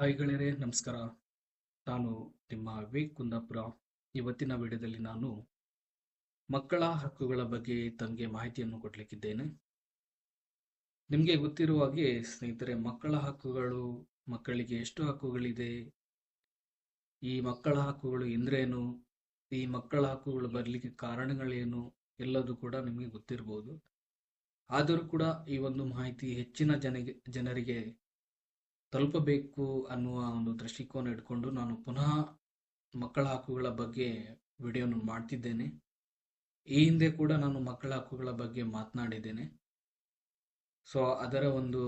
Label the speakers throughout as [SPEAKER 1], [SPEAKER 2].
[SPEAKER 1] Hi ಗೆಳೆಯರೇ, ನಮಸ್ಕಾರ. ನಾನು ನಿಮ್ಮ ವಿವೇಕ್ ಕುಂದಾಪುರ ಇವತ್ತಿನ ವಿಡಿಯೋದಲ್ಲಿ ನಾನು ಮಕ್ಕಳ ಹಕ್ಕುಗಳ ಬಗ್ಗೆ ತಮಗೆ ಮಾಹಿತಿಯನ್ನು ಕೊಡಲಿಕ್ಕಿದ್ದೇನೆ. ನಿಮಗೆ ಗೊತ್ತಿರುವ ಹಾಗೆ ಸ್ನೇಹಿತರೆ, ಮಕ್ಕಳ ಹಕ್ಕುಗಳು, ಮಕ್ಕಳಿಗೆ ಎಷ್ಟು ಹಕ್ಕುಗಳಿದೆ, ಈ ಮಕ್ಕಳ ಹಕ್ಕುಗಳು ಎಂದ್ರೇನು, ಈ ಮಕ್ಕಳ ಹಕ್ಕುಗಳು ಬರಲಿಕ್ಕೆ ಕಾರಣಗಳೇನು, ಎಲ್ಲದೂ ಕೂಡ ನಿಮಗೆ ಗೊತ್ತಿರ್ಬೋದು. ಆದರೂ ಕೂಡ ಈ ಒಂದು ಮಾಹಿತಿ ಹೆಚ್ಚಿನ ಜನಗೆ, ಜನರಿಗೆ ತಲುಪಬೇಕು ಅನ್ನುವ ಒಂದು ದೃಷ್ಟಿಕೋನ ಇಟ್ಕೊಂಡು ನಾನು ಪುನಃ ಮಕ್ಕಳ ಹಕ್ಕುಗಳ ಬಗ್ಗೆ ವಿಡಿಯೋನ ಮಾಡ್ತಿದ್ದೇನೆ. ಈ ಹಿಂದೆ ಕೂಡ ನಾನು ಮಕ್ಕಳ ಹಕ್ಕುಗಳ ಬಗ್ಗೆ ಮಾತನಾಡಿದ್ದೇನೆ. ಸೊ ಅದರ ಒಂದು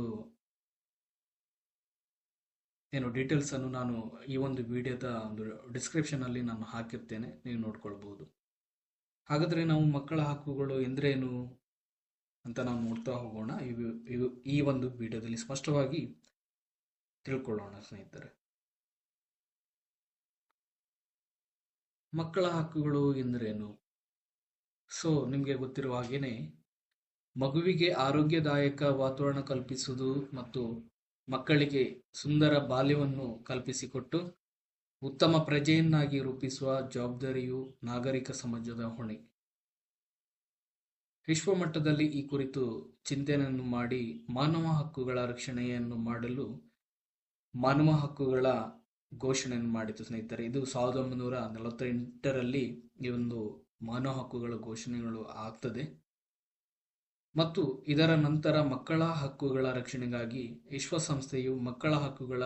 [SPEAKER 1] ಏನು ಡೀಟೇಲ್ಸ್ ಅನ್ನು ನಾನು ಈ ಒಂದು ವಿಡಿಯೋದ ಒಂದು ಡಿಸ್ಕ್ರಿಪ್ಷನ್ ಅಲ್ಲಿ ನಾನು ಹಾಕಿರ್ತೇನೆ. ನೀವು ನೋಡ್ಕೊಳ್ಬಹುದು. ಹಾಗಾದ್ರೆ ನಾವು ಮಕ್ಕಳ ಹಕ್ಕುಗಳು ಎಂದ್ರೇನು ಅಂತ ನಾವು ನೋಡ್ತಾ ಹೋಗೋಣ. ಈ ಒಂದು ವಿಡಿಯೋದಲ್ಲಿ ಸ್ಪಷ್ಟವಾಗಿ ತಿಳ್ಕೊಳ್ಳೋಣ ಸ್ನೇಹಿತರೆ. ಮಕ್ಕಳ ಹಕ್ಕುಗಳು ಎಂದರೇನು? ಸೊ, ನಿಮಗೆ ಗೊತ್ತಿರುವ ಹಾಗೇನೆ, ಮಗುವಿಗೆ ಆರೋಗ್ಯದಾಯಕ ವಾತಾವರಣ ಕಲ್ಪಿಸುವುದು ಮತ್ತು ಮಕ್ಕಳಿಗೆ ಸುಂದರ ಬಾಲ್ಯವನ್ನು ಕಲ್ಪಿಸಿಕೊಟ್ಟು ಉತ್ತಮ ಪ್ರಜೆಯನ್ನಾಗಿ ರೂಪಿಸುವ ಜವಾಬ್ದಾರಿಯು ನಾಗರಿಕ ಸಮಾಜದ ಹೊಣೆ. ವಿಶ್ವ ಮಟ್ಟದಲ್ಲಿ ಈ ಕುರಿತು ಚಿಂತನೆಯನ್ನು ಮಾಡಿ ಮಾನವ ಹಕ್ಕುಗಳ ರಕ್ಷಣೆಯನ್ನು ಮಾಡಲು ಮಾನವ ಹಕ್ಕುಗಳ ಘೋಷಣೆಯನ್ನು ಮಾಡಿತು ಸ್ನೇಹಿತರೆ. ಇದು ಸಾವಿರದ ಒಂಬೈನೂರ ನಲವತ್ತೆಂಟರಲ್ಲಿ ಈ ಒಂದು ಮಾನವ ಹಕ್ಕುಗಳ ಘೋಷಣೆಗಳು ಆಗ್ತದೆ. ಮತ್ತು ಇದರ ನಂತರ ಮಕ್ಕಳ ಹಕ್ಕುಗಳ ರಕ್ಷಣೆಗಾಗಿ ವಿಶ್ವಸಂಸ್ಥೆಯು ಮಕ್ಕಳ ಹಕ್ಕುಗಳ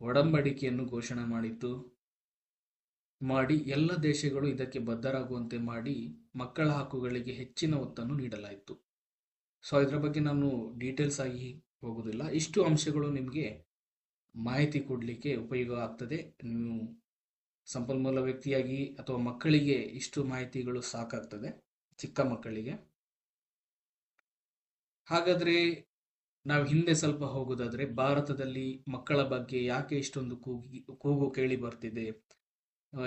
[SPEAKER 1] ಒಡಂಬಡಿಕೆಯನ್ನು ಘೋಷಣೆ ಮಾಡಿತು ಮಾಡಿ ಎಲ್ಲ ದೇಶಗಳು ಇದಕ್ಕೆ ಬದ್ಧರಾಗುವಂತೆ ಮಾಡಿ ಮಕ್ಕಳ ಹಕ್ಕುಗಳಿಗೆ ಹೆಚ್ಚಿನ ಒತ್ತನ್ನು ನೀಡಲಾಯಿತು. ಸೊ ಇದರ ಬಗ್ಗೆ ನಾನು ಡೀಟೇಲ್ಸ್ ಆಗಿ ಹೋಗುವುದಿಲ್ಲ. ಇಷ್ಟು ಅಂಶಗಳು ನಿಮಗೆ ಮಾಹಿತಿ ಕೊಡಲಿಕ್ಕೆ ಉಪಯೋಗ ಆಗ್ತದೆ. ನೀವು ಸಂಪನ್ಮೂಲ ವ್ಯಕ್ತಿಯಾಗಿ ಅಥವಾ ಮಕ್ಕಳಿಗೆ ಇಷ್ಟು ಮಾಹಿತಿಗಳು ಸಾಕಾಗ್ತದೆ, ಚಿಕ್ಕ ಮಕ್ಕಳಿಗೆ. ಹಾಗಾದ್ರೆ ನಾವು ಹಿಂದೆ ಸ್ವಲ್ಪ ಹೋಗೋದಾದ್ರೆ ಭಾರತದಲ್ಲಿ ಮಕ್ಕಳ ಬಗ್ಗೆ ಯಾಕೆ ಇಷ್ಟೊಂದು ಕೂಗಿ, ಕೂಗು ಕೇಳಿ ಬರ್ತಿದೆ?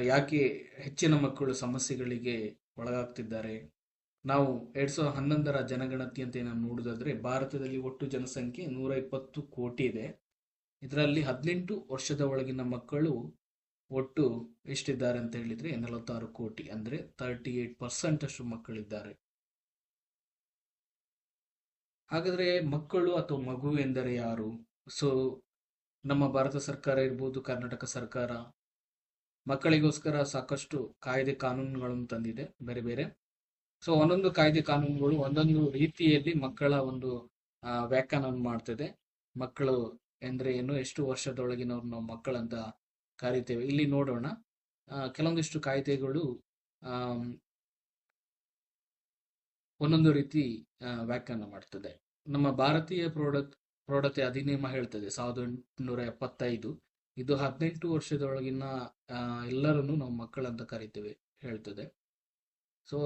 [SPEAKER 1] ಯಾಕೆ ಹೆಚ್ಚಿನ ಮಕ್ಕಳು ಸಮಸ್ಯೆಗಳಿಗೆ ಒಳಗಾಗ್ತಿದ್ದಾರೆ? ನಾವು ಎರಡ್ ಸಾವಿರದ ಹನ್ನೊಂದರ ಅಂತ ನಾವು ನೋಡೋದಾದರೆ ಭಾರತದಲ್ಲಿ ಒಟ್ಟು ಜನಸಂಖ್ಯೆ ನೂರ ಇಪ್ಪತ್ತು ಕೋಟಿ ಇದೆ. ಇದರಲ್ಲಿ ಹದಿನೆಂಟು ವರ್ಷದ ಒಳಗಿನ ಮಕ್ಕಳು ಒಟ್ಟು ಎಷ್ಟಿದ್ದಾರೆ ಅಂತ ಹೇಳಿದ್ರೆ ನಲವತ್ತಾರು ಕೋಟಿ, ಅಂದ್ರೆ ತರ್ಟಿ ಏಟ್ ಪರ್ಸೆಂಟ್ ಅಷ್ಟು ಮಕ್ಕಳಿದ್ದಾರೆ. ಹಾಗಾದ್ರೆ ಮಕ್ಕಳು ಅಥವಾ ಮಗು ಎಂದರೆ ಯಾರು? ಸೊ ನಮ್ಮ ಭಾರತ ಸರ್ಕಾರ ಇರ್ಬೋದು, ಕರ್ನಾಟಕ ಸರ್ಕಾರ, ಮಕ್ಕಳಿಗೋಸ್ಕರ ಸಾಕಷ್ಟು ಕಾಯ್ದೆ ಕಾನೂನುಗಳನ್ನು ತಂದಿದೆ, ಬೇರೆ ಬೇರೆ. ಸೊ ಒಂದೊಂದು ಕಾಯ್ದೆ ಕಾನೂನುಗಳು ಒಂದೊಂದು ರೀತಿಯಲ್ಲಿ ಮಕ್ಕಳ ಒಂದು ವ್ಯಾಖ್ಯಾನವನ್ನು ಮಾಡ್ತದೆ. ಮಕ್ಕಳು ಎಂದ್ರೆ ಏನು ಎಷ್ಟು ವರ್ಷದೊಳಗಿನವ್ರು ನಾವು ಮಕ್ಕಳಂತ ಕರಿತೇವೆ ಇಲ್ಲಿ ನೋಡೋಣ. ಕೆಲವೊಂದಿಷ್ಟು ಕಾಯ್ದೆಗಳು ಆ ಒಂದೊಂದು ರೀತಿ ವ್ಯಾಖ್ಯಾನ ಮಾಡ್ತದೆ. ನಮ್ಮ ಭಾರತೀಯ ಪ್ರೌಢ ಪ್ರೌಢತೆ ಅಧಿನಿಯಮ ಹೇಳ್ತದೆ, ಸಾವಿರದ ಎಂಟುನೂರ ಎಪ್ಪತ್ತೈದು. ಇದು ಹದಿನೆಂಟು ವರ್ಷದೊಳಗಿನ ಎಲ್ಲರನ್ನು ನಾವು ಮಕ್ಕಳಂತ ಕರಿತೇವೆ ಹೇಳ್ತದೆ. ಸೊ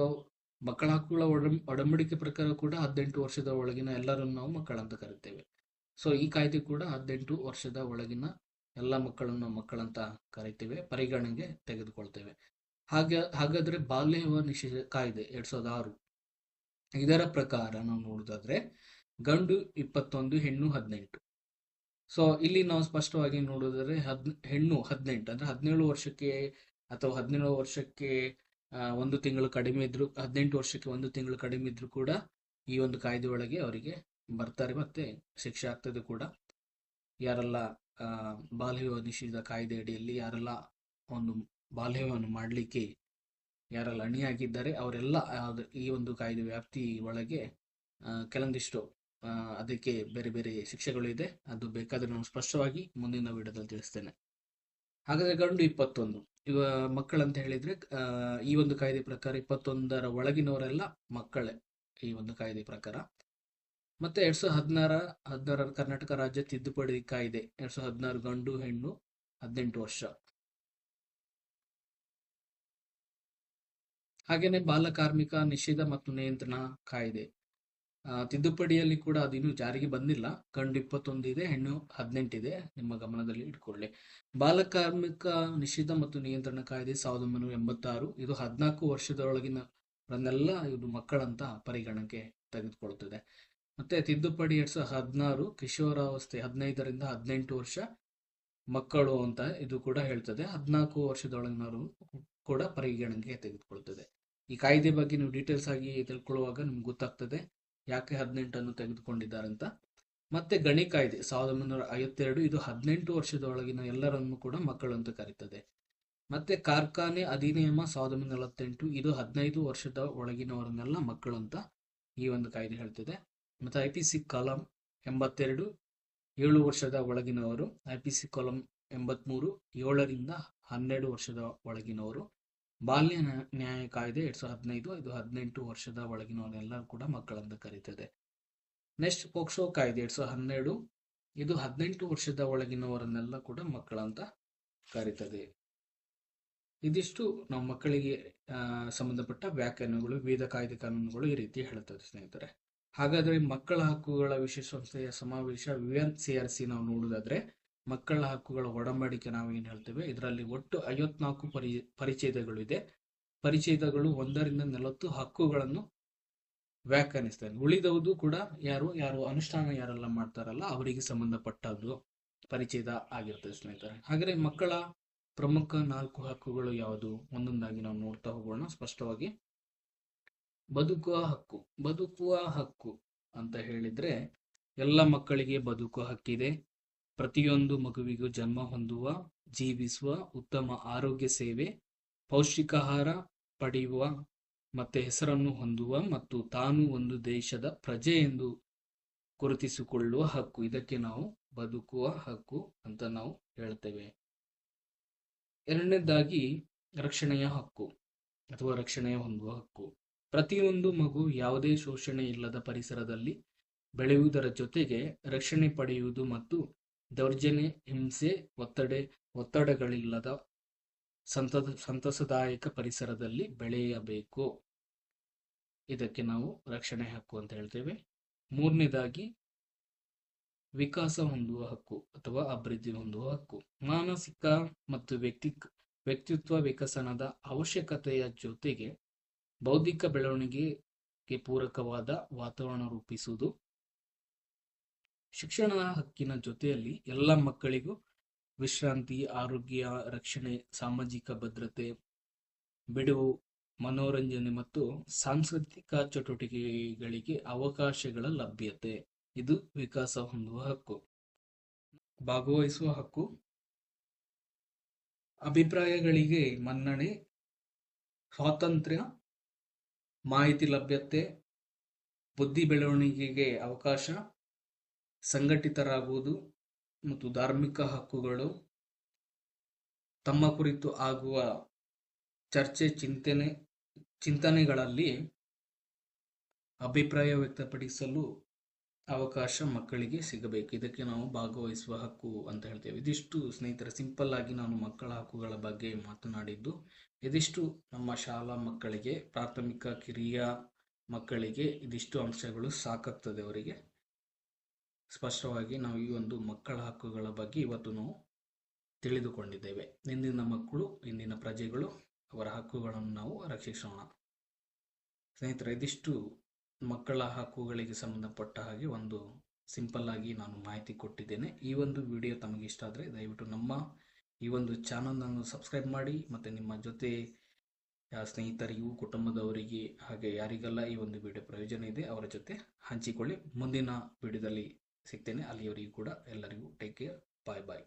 [SPEAKER 1] ಮಕ್ಕಳ ಹಕ್ಕುಗಳ ಒಡಂ, ಒಡಂಬಡಿಕೆ ಪ್ರಕಾರ ಕೂಡ ಹದಿನೆಂಟು ವರ್ಷದ ಒಳಗಿನ ಎಲ್ಲರನ್ನು ನಾವು ಮಕ್ಕಳಂತ ಕರಿತೇವೆ. ಸೊ ಈ ಕಾಯ್ದೆ ಕೂಡ ಹದಿನೆಂಟು ವರ್ಷದ ಒಳಗಿನ ಎಲ್ಲ ಮಕ್ಕಳನ್ನು ಮಕ್ಕಳಂತ ಕರಿತೇವೆ, ಪರಿಗಣನೆಗೆ ತೆಗೆದುಕೊಳ್ತೇವೆ. ಹಾಗೆ, ಹಾಗಾದ್ರೆ ಬಾಲ್ಯ ವಿವಾಹ ನಿಷೇಧ, ಕಾಯ್ದೆ ಎರಡ್ ಸಾವಿರದ ಆರು. ಇದರ ಪ್ರಕಾರ ನಾವು ನೋಡೋದಾದ್ರೆ ಗಂಡು ಇಪ್ಪತ್ತೊಂದು, ಹೆಣ್ಣು ಹದಿನೆಂಟು. ಸೊ ಇಲ್ಲಿ ನಾವು ಸ್ಪಷ್ಟವಾಗಿ ನೋಡೋದಾದ್ರೆ ಹದ್ ಹೆಣ್ಣು ಹದಿನೆಂಟು, ಅಂದ್ರೆ ಹದಿನೇಳು ವರ್ಷಕ್ಕೆ ಅಥವಾ ಹದಿನೇಳು ವರ್ಷಕ್ಕೆ ಒಂದು ತಿಂಗಳು ಕಡಿಮೆ ಇದ್ರು, ಹದಿನೆಂಟು ವರ್ಷಕ್ಕೆ ಒಂದು ತಿಂಗಳು ಕಡಿಮೆ ಇದ್ರು ಕೂಡ ಈ ಒಂದು ಕಾಯ್ದೆ ಒಳಗೆ ಅವರಿಗೆ ಬರ್ತಾರೆ ಮತ್ತೆ ಶಿಕ್ಷೆ ಆಗ್ತದೆ ಕೂಡ. ಯಾರೆಲ್ಲ ಆ, ಬಾಲ್ಯ ವಿವಾಹ ನಿಷೇಧ ಕಾಯ್ದೆ ಅಡಿಯಲ್ಲಿ ಯಾರೆಲ್ಲ ಒಂದು ಬಾಲ್ಯವನ್ನು ಮಾಡಲಿಕ್ಕೆ ಯಾರೆಲ್ಲ ಅಣಿಯಾಗಿದ್ದಾರೆ ಅವರೆಲ್ಲ ಈ ಒಂದು ಕಾಯ್ದೆ ವ್ಯಾಪ್ತಿ ಒಳಗೆ ಕೆಲವೊಂದಿಷ್ಟು ಅದಕ್ಕೆ ಬೇರೆ ಬೇರೆ ಶಿಕ್ಷೆಗಳು ಇದೆ. ಅದು ಬೇಕಾದರೆ ನಾನು ಸ್ಪಷ್ಟವಾಗಿ ಮುಂದಿನ ವಿಡಿಯೋದಲ್ಲಿ ತಿಳಿಸ್ತೇನೆ. ಹಾಗಾದ್ರೆ ಗಂಡು ಇಪ್ಪತ್ತೊಂದು. ಇವ ಮಕ್ಕಳಂತ ಹೇಳಿದ್ರೆ ಈ ಒಂದು ಕಾಯ್ದೆ ಪ್ರಕಾರ ಇಪ್ಪತ್ತೊಂದರ ಒಳಗಿನವರೆಲ್ಲ ಮಕ್ಕಳೇ ಈ ಒಂದು ಕಾಯ್ದೆ ಪ್ರಕಾರ. ಮತ್ತೆ ಎರಡ್ ಸಾವಿರದ ಹದಿನಾರ ಹದಿನಾರರ ಕರ್ನಾಟಕ ರಾಜ್ಯ ತಿದ್ದುಪಡಿ ಕಾಯ್ದೆ, ಎರಡ್ ಸಾವಿರದ ಹದಿನಾರು ಗಂಡು, ಹೆಣ್ಣು, ಹದಿನೆಂಟು ವರ್ಷ. ಹಾಗೇನೆ ಬಾಲ ಕಾರ್ಮಿಕ ನಿಷೇಧ ಮತ್ತು ನಿಯಂತ್ರಣ ಕಾಯ್ದೆ. ತಿದ್ದುಪಡಿಯಲ್ಲಿ ಕೂಡ ಅದಿನ್ನೂ ಜಾರಿಗೆ ಬಂದಿಲ್ಲ. ಗಂಡು ಇಪ್ಪತ್ತೊಂದು ಇದೆ, ಹೆಣ್ಣು ಹದಿನೆಂಟಿದೆ ನಿಮ್ಮ ಗಮನದಲ್ಲಿ ಇಟ್ಕೊಳ್ಳಿ. ಬಾಲ ಕಾರ್ಮಿಕ ನಿಷೇಧ ಮತ್ತು ನಿಯಂತ್ರಣ ಕಾಯ್ದೆ ಸಾವಿರದ ಒಂಬೈನೂರ ಎಂಬತ್ತಾರು. ಇದು ಹದಿನಾಲ್ಕು ವರ್ಷದೊಳಗಿನವರನ್ನೆಲ್ಲ ಇದು ಮಕ್ಕಳಂತ ಪರಿಗಣಕ್ಕೆ ತೆಗೆದುಕೊಳ್ತದೆ. ಮತ್ತೆ ತಿದ್ದುಪಡಿ ಎರಡ್ ಸಾವಿರದ ಹದಿನಾರು ಕಿಶೋರಾವಸ್ಥೆ, ಹದಿನೈದರಿಂದ ಹದಿನೆಂಟು ವರ್ಷ ಮಕ್ಕಳು ಅಂತ ಇದು ಕೂಡ ಹೇಳ್ತದೆ. ಹದಿನಾಲ್ಕು ವರ್ಷದೊಳಗಿನವರು ಕೂಡ ಪರಿಗಣನೆಗೆ ತೆಗೆದುಕೊಳ್ತದೆ. ಈ ಕಾಯ್ದೆ ಬಗ್ಗೆ ನೀವು ಡೀಟೇಲ್ಸ್ ಆಗಿ ತಿಳ್ಕೊಳ್ಳುವಾಗ ನಿಮ್ಗೆ ಗೊತ್ತಾಗ್ತದೆ ಯಾಕೆ ಹದಿನೆಂಟನ್ನು ತೆಗೆದುಕೊಂಡಿದ್ದಾರೆ ಅಂತ. ಮತ್ತೆ ಗಣಿ ಕಾಯ್ದೆ, ಸಾವಿರದ ಒಂಬೈನೂರ ಐವತ್ತೆರಡು, ಇದು ಹದಿನೆಂಟು ವರ್ಷದೊಳಗಿನ ಎಲ್ಲರನ್ನು ಕೂಡ ಮಕ್ಕಳು ಅಂತ ಕರೀತದೆ. ಮತ್ತೆ ಕಾರ್ಖಾನೆ ಅಧಿನಿಯಮ ಸಾವಿರದ ಒಂಬೈನೂರ ನಲವತ್ತೆಂಟು, ಇದು ಹದಿನೈದು ವರ್ಷದ ಒಳಗಿನವರನ್ನೆಲ್ಲ ಮಕ್ಕಳು ಅಂತ ಈ ಒಂದು ಕಾಯ್ದೆ ಹೇಳ್ತಿದೆ. ಮತ್ತು ಐ ಪಿ ಸಿ ಕಾಲಂ ಎಂಬತ್ತೆರಡು, ಏಳು ವರ್ಷದ ಒಳಗಿನವರು ಐ ಪಿ ಸಿ ಕಾಲಂ ಎಂಬತ್ಮೂರು, ಏಳರಿಂದ ಹನ್ನೆರಡು ವರ್ಷದ ಒಳಗಿನವರು, ಬಾಲ್ಯ ನ್ಯಾಯ ಕಾಯ್ದೆ ಎರಡು ಸಾವಿರದ ಹದಿನೈದು, ಇದು ಹದಿನೆಂಟು ವರ್ಷದ ಒಳಗಿನವರೆಲ್ಲರೂ ಕೂಡ ಮಕ್ಕಳಂತ ಕರೀತದೆ. ನೆಕ್ಸ್ಟ್ ಪೋಕ್ಸೋ ಕಾಯ್ದೆ ಎರಡು ಸಾವಿರದ ಹನ್ನೆರಡು, ಇದು ಹದಿನೆಂಟು ವರ್ಷದ ಒಳಗಿನವರನ್ನೆಲ್ಲ ಕೂಡ ಮಕ್ಕಳಂತ ಕರೀತದೆ. ಇದಿಷ್ಟು ನಾವು ಮಕ್ಕಳಿಗೆ ಸಂಬಂಧಪಟ್ಟ ವ್ಯಾಖ್ಯಾನಗಳು, ವಿವಿಧ ಕಾಯ್ದೆ ಕಾನೂನುಗಳು ಈ ರೀತಿ ಹೇಳುತ್ತದೆ ಸ್ನೇಹಿತರೆ. ಹಾಗಾದ್ರೆ ಮಕ್ಕಳ ಹಕ್ಕುಗಳ ವಿಶ್ವಸಂಸ್ಥೆಯ ಸಮಾವೇಶ ಎನ್ ಸಿ ಆರ್ ಸಿ ನಾವು ನೋಡುವುದಾದ್ರೆ, ಮಕ್ಕಳ ಹಕ್ಕುಗಳ ಒಡಂಬಡಿಕೆ ನಾವು ಏನು ಹೇಳ್ತೇವೆ, ಇದರಲ್ಲಿ ಒಟ್ಟು ಐವತ್ನಾಲ್ಕು ಪರಿ ಪರಿಚಯಗಳು ಇದೆ ಪರಿಚಯಗಳು ಒಂದರಿಂದ ನಲವತ್ತು ಹಕ್ಕುಗಳನ್ನು ವ್ಯಾಖ್ಯಾನಿಸ್ತವೆ ಉಳಿದವುದು ಕೂಡ ಯಾರು ಯಾರು ಅನುಷ್ಠಾನ ಯಾರೆಲ್ಲ ಮಾಡ್ತಾರಲ್ಲ, ಅವರಿಗೆ ಸಂಬಂಧಪಟ್ಟದ್ದು ಪರಿಚಯದ ಆಗಿರ್ತದೆ ಸ್ನೇಹಿತರೆ. ಹಾಗಾದ್ರೆ ಮಕ್ಕಳ ಪ್ರಮುಖ ನಾಲ್ಕು ಹಕ್ಕುಗಳು ಯಾವುದು? ಒಂದೊಂದಾಗಿ ನಾವು ನೋಡ್ತಾ ಹೋಗೋಣ. ಸ್ಪಷ್ಟವಾಗಿ ಬದುಕುವ ಹಕ್ಕು ಬದುಕುವ ಹಕ್ಕು ಅಂತ ಹೇಳಿದ್ರೆ ಎಲ್ಲ ಮಕ್ಕಳಿಗೆ ಬದುಕುವ ಹಕ್ಕಿದೆ. ಪ್ರತಿಯೊಂದು ಮಗುವಿಗೂ ಜನ್ಮ ಹೊಂದುವ, ಜೀವಿಸುವ ಉತ್ತಮ ಆರೋಗ್ಯ ಸೇವೆ, ಪೌಷ್ಟಿಕಾಹಾರ ಪಡೆಯುವ ಮತ್ತೆ ಹೆಸರನ್ನು ಹೊಂದುವ ಮತ್ತು ತಾನು ಒಂದು ದೇಶದ ಪ್ರಜೆ ಎಂದು ಗುರುತಿಸಿಕೊಳ್ಳುವ ಹಕ್ಕು, ಇದಕ್ಕೆ ನಾವು ಬದುಕುವ ಹಕ್ಕು ಅಂತ ನಾವು ಹೇಳ್ತೇವೆ. ಎರಡನೇದಾಗಿ ರಕ್ಷಣೆಯ ಹಕ್ಕು ಅಥವಾ ರಕ್ಷಣೆಯ ಹೊಂದುವ ಹಕ್ಕು. ಪ್ರತಿಯೊಂದು ಮಗು ಯಾವುದೇ ಶೋಷಣೆ ಇಲ್ಲದ ಪರಿಸರದಲ್ಲಿ ಬೆಳೆಯುವುದರ ಜೊತೆಗೆ ರಕ್ಷಣೆ ಪಡೆಯುವುದು ಮತ್ತು ದೌರ್ಜನ್ಯ, ಹಿಂಸೆ, ಒತ್ತಡ, ಒತ್ತಡಗಳಿಲ್ಲದ ಸಂತದ, ಸಂತಸದಾಯಕ ಪರಿಸರದಲ್ಲಿ ಬೆಳೆಯಬೇಕು. ಇದಕ್ಕೆ ನಾವು ರಕ್ಷಣೆ ಹಕ್ಕು ಅಂತ ಹೇಳ್ತೇವೆ. ಮೂರನೇದಾಗಿ, ವಿಕಾಸ ಹೊಂದುವ ಹಕ್ಕು ಅಥವಾ ಅಭಿವೃದ್ಧಿ ಹೊಂದುವ ಹಕ್ಕು. ಮಾನಸಿಕ ಮತ್ತು ವ್ಯಕ್ತಿ, ವ್ಯಕ್ತಿತ್ವ ವಿಕಸನದ ಅವಶ್ಯಕತೆಯ ಜೊತೆಗೆ ಬೌದ್ಧಿಕ ಬೆಳವಣಿಗೆಗೆ ಪೂರಕವಾದ ವಾತಾವರಣ ರೂಪಿಸುವುದು. ಶಿಕ್ಷಣ ಹಕ್ಕಿನ ಜೊತೆಯಲ್ಲಿ ಎಲ್ಲ ಮಕ್ಕಳಿಗೂ ವಿಶ್ರಾಂತಿ, ಆರೋಗ್ಯ, ರಕ್ಷಣೆ, ಸಾಮಾಜಿಕ ಭದ್ರತೆ, ಬಿಡುವು, ಮನೋರಂಜನೆ ಮತ್ತು ಸಾಂಸ್ಕೃತಿಕ ಚಟುವಟಿಕೆಗಳಿಗೆ ಅವಕಾಶಗಳ ಲಭ್ಯತೆ. ಇದು ವಿಕಾಸ ಹೊಂದುವ ಹಕ್ಕು. ಭಾಗವಹಿಸುವ ಹಕ್ಕು. ಅಭಿಪ್ರಾಯಗಳಿಗೆ ಮನ್ನಣೆ, ಸ್ವಾತಂತ್ರ್ಯ ಮಾಹಿತಿ ಲಭ್ಯತೆ, ಬುದ್ಧಿ ಬೆಳವಣಿಗೆಗೆ ಅವಕಾಶ, ಸಂಘಟಿತರಾಗುವುದು ಮತ್ತು ಧಾರ್ಮಿಕ ಹಕ್ಕುಗಳು. ತಮ್ಮ ಕುರಿತು ಆಗುವ ಚರ್ಚೆ, ಚಿಂತನೆ, ಚಿಂತನೆಗಳಲ್ಲಿ ಅಭಿಪ್ರಾಯ ವ್ಯಕ್ತಪಡಿಸಲು ಅವಕಾಶ ಮಕ್ಕಳಿಗೆ ಸಿಗಬೇಕು. ಇದಕ್ಕೆ ನಾವು ಭಾಗವಹಿಸುವ ಹಕ್ಕು ಅಂತ ಹೇಳ್ತೇವೆ. ಇದಿಷ್ಟು ಸ್ನೇಹಿತರೆ, ಸಿಂಪಲ್ ಆಗಿ ನಾನು ಮಕ್ಕಳ ಹಕ್ಕುಗಳ ಬಗ್ಗೆ ಮಾತನಾಡಿದ್ದು. ಇದಿಷ್ಟು ನಮ್ಮ ಶಾಲಾ ಮಕ್ಕಳಿಗೆ, ಪ್ರಾಥಮಿಕ ಕಿರಿಯ ಮಕ್ಕಳಿಗೆ ಇದಿಷ್ಟು ಅಂಶಗಳು ಸಾಕಾಗ್ತದೆ ಅವರಿಗೆ. ಸ್ಪಷ್ಟವಾಗಿ ನಾವು ಈ ಒಂದು ಮಕ್ಕಳ ಹಕ್ಕುಗಳ ಬಗ್ಗೆ ಇವತ್ತು ನಾವು ತಿಳಿದುಕೊಂಡಿದ್ದೇವೆ. ಇಂದಿನ ಮಕ್ಕಳು, ಇಂದಿನ ಪ್ರಜೆಗಳು ಅವರ ಹಕ್ಕುಗಳನ್ನು ನಾವು ರಕ್ಷಿಸೋಣ. ಸ್ನೇಹಿತರೆ, ಇದಿಷ್ಟು ಮಕ್ಕಳ ಹಕ್ಕುಗಳಿಗೆ ಸಂಬಂಧಪಟ್ಟ ಹಾಗೆ ಒಂದು ಸಿಂಪಲ್ ಆಗಿ ನಾನು ಮಾಹಿತಿ ಕೊಟ್ಟಿದ್ದೇನೆ. ಈ ಒಂದು ವಿಡಿಯೋ ತಮಗೆ ಇಷ್ಟ ಆದರೆ ದಯವಿಟ್ಟು ನಮ್ಮ ಈ ಒಂದು ಚಾನಲನ್ನು ಸಬ್ಸ್ಕ್ರೈಬ್ ಮಾಡಿ ಮತ್ತು ನಿಮ್ಮ ಜೊತೆ ಸ್ನೇಹಿತರಿಗೂ ಕುಟುಂಬದವರಿಗೆ ಹಾಗೆ ಯಾರಿಗೆಲ್ಲ ಈ ಒಂದು ವಿಡಿಯೋ ಪ್ರಯೋಜನ ಇದೆ ಅವರ ಜೊತೆ ಹಂಚಿಕೊಳ್ಳಿ. ಮುಂದಿನ ವಿಡಿಯೋದಲ್ಲಿ ಸಿಗ್ತೇನೆ. ಅಲ್ಲಿಯವರಿಗೂ ಕೂಡ ಎಲ್ಲರಿಗೂ ಟೇಕ್ ಕೇರ್ ಬಾಯ್ ಬಾಯ್